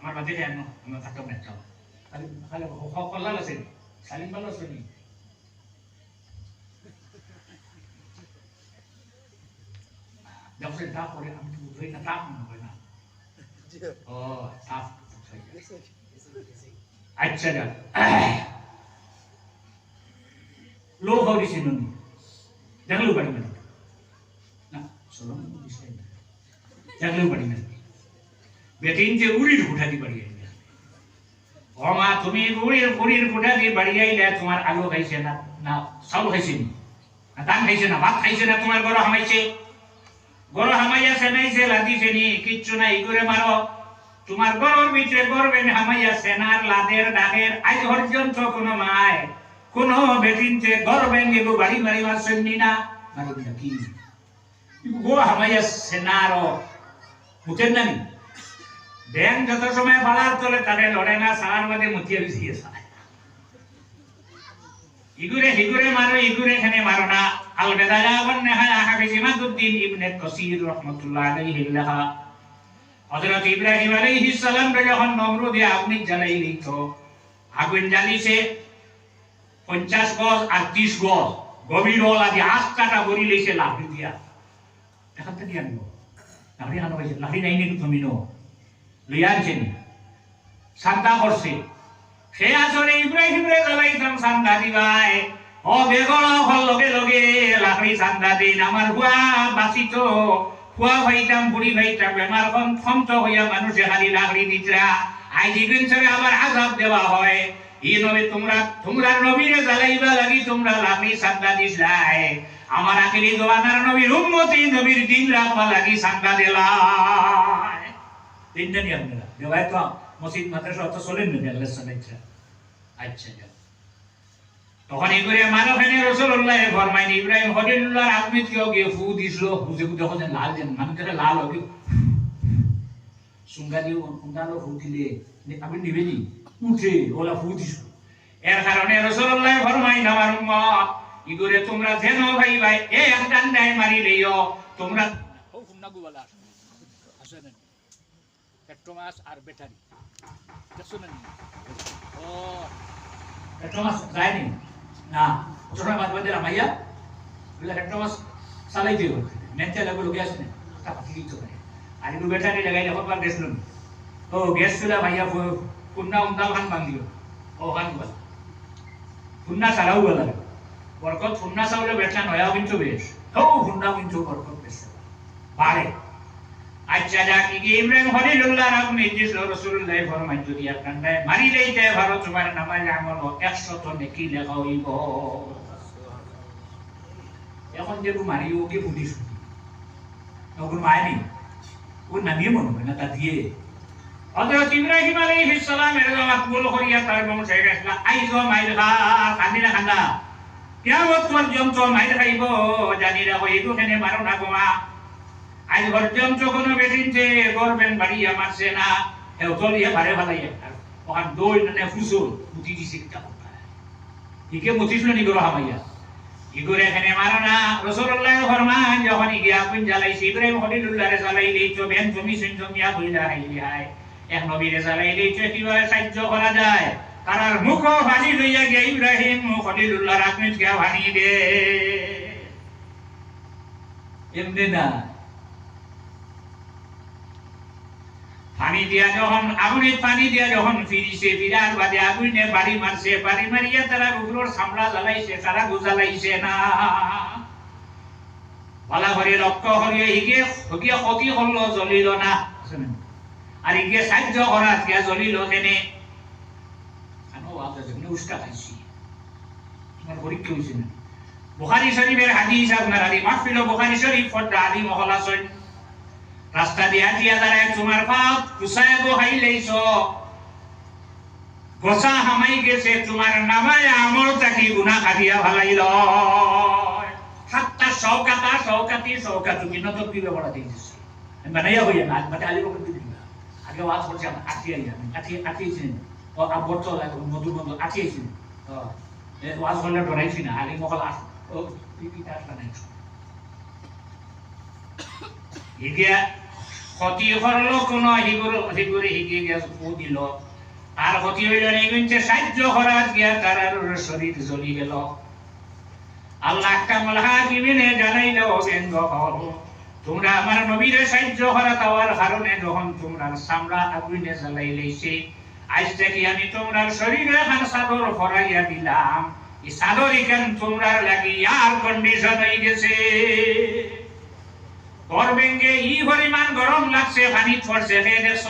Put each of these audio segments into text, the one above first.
আমার বাদে কেন আমার থাকতাম না খাও খালি খালি কল্লাল আছে সালিম ভালো আছে নি দেখছেন তারপরে আমি তো বুঝই না তাপ মনে হয় না। ও তাপ আচ্ছা যা লো হওয়া দিছে নুনি। দেখলেও পারি না? চলো দেখলেও পারি না? বেটিন যে উড়ির ফুটা দি বাড়ি আইলে। ও মা তুমি উড়ির উড়ির ফুটা দি বাড়ি আইলে, তোমার আলু খাইছে না না, চাউল খাইছে না? ধান খাইছে না, ভাত খাইছে না, তোমার গরো হামাইছে? গরো হামাইয়া সেনাইছে, লাদিছে নি, কিচ্ছু নাই করে মারো। তোমার গরর ভিতরে গরবেন হামাইয়া সেনার লাদের ডাকের আজ পর্যন্ত কোনো মায় কোনো বেটিন যে গরবেন, এগো বাড়ি বাড়ি মারছেন নি না? মারো কিনা কি? গো হামাইয়া সেনারও মুখের নানি ব্যাং যত সময় বাড়ার তোলে তারে লড়ে না সারার মধ্যে মুতিয়া সায় ইগুরে হিগুরে মারো, ইগুরে খানে মারো না। আল বেদাজা বন্নে হয় হাফিজ ইমাদুদ্দিন ইবনে কাসির রাহমাতুল্লাহ আলাইহি লেখা হযরত ইব্রাহিম আলাইহিস সালাম রে যখন নমরুদে আগুন জ্বালাই দিত, আগুন জ্বালিছে 50 গজ আর 30 গজ, গভীর দিয়ে আখ কাটা বড়ি লইছে লাকড়ি দিয়া। দেখাতে থেকে আনব। পাইছে নাই নি তুমি নো? লইয়া আনছেন সান্দা করছে। সে আসলে ইব্রাহিম রে জ্বালাইতাম সান্দা দিবাই ও বেগল, হল লগে লগে লাকড়ি সান্দা দিন। আমার হুয়া বাঁচিত। হুয়া ভাইতাম, বুড়ি ভাইতাম, বেমার কম ক্ষমত হইয়া মানুষে খালি লাকড়ি দিতরা। আজ ইবেন ছেড়ে আবার আজাব দেওয়া হয়। ই নবী তোমরা তোমরা নবীরে জ্বালাইবা লাগি তোমরা লাকড়ি সান্দা দিছলাই আমার আখিরি দোয়ানার নবীর উম্মতি, নবীর দিন রাখবা লাগি সান্দা দিলাই তিনটা নিয়ে আপনারা দেওয়ায় তো মসজিদ, মাদ্রাসা অত চলেন না, আল্লাহ আচ্ছা তখন এই করে মানব হেনে রসুল্লাহ ফরমাইন ইব্রাহিম হলিল্লাহর কেউ গিয়ে ফু দিছিল? বুঝে দেখো লাল যেন মানুষের লাল হবে সুঙ্গা দিয়ে ফু দিলে? আপনি নিবেনি উঠে ওলা ফু দিছ এর কারণে রসুল্লাহ ফরমাইন আমার উম্মত, ইগরে তোমরা যেন ভাই ভাই এ একটা নাই মারি তোমরা ও কুন্না গুবালা আছে না। পেট্রোমাস আর ব্যাটারি। দেখছ না ও। পেট্রোমাস যায়নি না? ছোট মাছ বাদে রামাইয়া বলে পেট্রোমাস চালাই দিও। নেতে লাগো লোকে আসে তা পাখি দিতে পারে আর একটু ব্যাটারি লাগাই দেখো গ্যাস লুন ও গ্যাস চুলা ভাইয়া পুন্না উন্দাল খান বান্ধিও ও, খান বল পুন্না ছাড়াও বলা বরকত ফুন্না চাউলে বেচা নয়াও কিন্তু বেশ। ও ফুন্না কিন্তু বরকত বেশ। বাড়ে। আচ্ছা যা কি ইব্রাহিম খলিলুল্লাহ রাখুন নির্দেশ রসুল্লাহ ফরমান যদি আপনার মারি লইতে ভালো তোমার নামাজ আমল একশত নেকি লেখা হইব এখন যে মারিও কি পুলিশ ওগুলো মায়নি ও নামিয়ে মনে হয় না, তা দিয়ে। হযরত ইব্রাহিম আলাইহিস সালামের মাকবুল করিয়া তার বংশে গেছলা আইজো মাইল খা কান্দিনা কান্দা। কিয়ামত পর্যন্ত মাইল খাইব, জানি রাখো এইটু খেনে মারো না গোমা। আজ পর্যন্ত কোনো বেটিনছে গরবেন বাড়ি আমার সে না হেউ তলিয়ে বারে ভালাই ওখান দই মানে ফুসুল, মুতি দিছে কিতা কথা ইকে মুতিছিল নি গরো হামাইয়া। ইগরে এখানে মারো না। রসুল্লাহ ফরমান যখন ইগিয়া কুন জ্বালাইছে, ইব্রাহিম খলিলুল্লাহ রে জ্বালাইলে তো বেন তুমি শুন জমিয়া হইলা হাইলি হাই এক নবীরে জ্বালাইলে তো কীভাবে সাহায্য করা যায়। তারার মুখ ভানি লইয়া গিয়া ইব্রাহিম খলিলুল্লাহ রাখমিত গিয়া ভানি দে। এমনি না। পানি দিয়া যখন, আগুনের পানি দিয়া যখন ফিরিছে ফিরার বাদে আগুনে বাড়ি মারছে, বাড়ি মারিয়া তারা উগ্রর সামলা জ্বালাইছে, তারা গুজালাইছে না। বলা ঘরে রক্ত হরিয়ে হিগে হগিয়ে ক্ষতি করল জ্বলিল না। আর ইগে সাহায্য করা দিয়া জ্বলিল কেনে? উস্কা খাইছি। তোমার পরীক্ষা হয়েছে না? বুখারি শরীফের হাদিস আপনার আদি মাহফিল বুখারি শরীফ ফদ্দা আদি মহলা সৈন্য রাস্তা দিয়া দিয়া দাঁড়ায় তোমার বাপ কুসায় বহাই লেইছ। গোসা হামাই গেছে তোমার নামায়, আমল তাকি গুনা কাটিয়া ভালাইল সাতটা সৌকাতা সৌকাতি সৌকাতু কি নতুন কি ব্যবহার দিয়ে দিচ্ছে বানাইয়া হইয়া না মানে আলি বকর দিবা? আগে ওয়াজ করছে আঠি আইয়া আঠি আঠিয়েছেন ও আবর্ত মধুর মধু আঠিয়েছেন ওয়াজ করলে ডরাইছি না, আলি মকল আস ও পিপিটা আসলা নাই। এগিয়া ক্ষতি করল কোন হিগুর হিগুরে হিগে গেছ ফু দিল আর ক্ষতি হইল না এগুনছে সাহায্য করার গিয়া তার শরীর জ্বলি গেল। আল্লাহ কামল হাকিমিনে জানাইল ব্যঙ্গ হল তোমরা আমার নবীর সাহায্য করা দেওয়ার কারণে যখন তোমরা সামরা আগুনে জ্বালাই লইছে, আজ থেকে আমি তোমরা শরীরে খান চাদর ফরাইয়া দিলাম। এই চাদর ইখান তোমরা লাগি আর কন্ডিশন হয়ে গেছে। তোর বেঙ্গে ই পরিমাণ গরম লাগছে পানি পড়ছে হে দেখছ।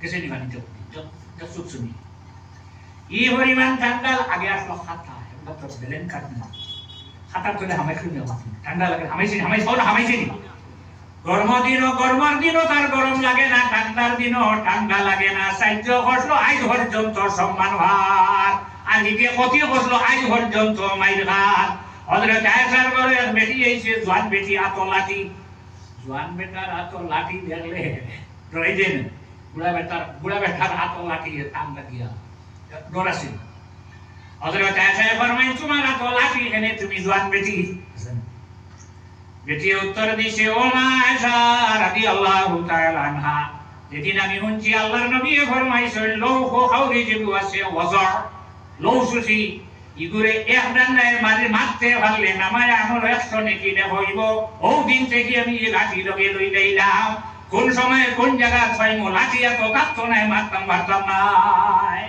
গেছে নি পানি দেখছ শুনি ই পরিমাণ ঠান্ডা আগে আসলো খাতা। এগুলো তো বেলেন কাট না। খাতা তুলে হামাই খুলে ঠান্ডা লাগে হামাইছি হামাইছি ওরা হামাইছি নি। গরম দিনও গরমের দিনও তার গরম লাগে না। ঠান্ডার দিনও ঠান্ডা লাগে না। সাহায্য করল আজ পর্যন্ত সম্মান ভার আর হিকে ক্ষতি করল আজ পর্যন্ত মাইর ভার হজরত আয়েশার ঘরে এক বেটি আইছে জোয়ান বেটি আত লাঠি জোয়ান বেটার আত লাঠি দেখলে ডরাই দেন বুড়া বেটার বুড়া বেটার আত লাঠি টান লাগিয়া ডরাছিল হজরত আয়েশা ফরমাই তোমার আত লাঠি এনে তুমি জোয়ান বেটি? বেটি উত্তর দিছে ও মা আয়েশা রাদিয়াল্লাহু তাআলা আনহা, যেদিন আমি শুনছি আল্লাহর নবী ফরমাইছে লৌহ খাউরি যেগু আছে ওয়াজর লৌ সুসি ইগুরে এক ডান্ডায় মারি মারতে পারলে নামায় আমার একশো নেকি হইব ও দিন থেকে আমি এই লাঠি লগে লই লইলাম কোন সময় কোন জায়গা ছয় মো লাঠি এত কাঁদতো নাই, মারতাম মারতাম নাই।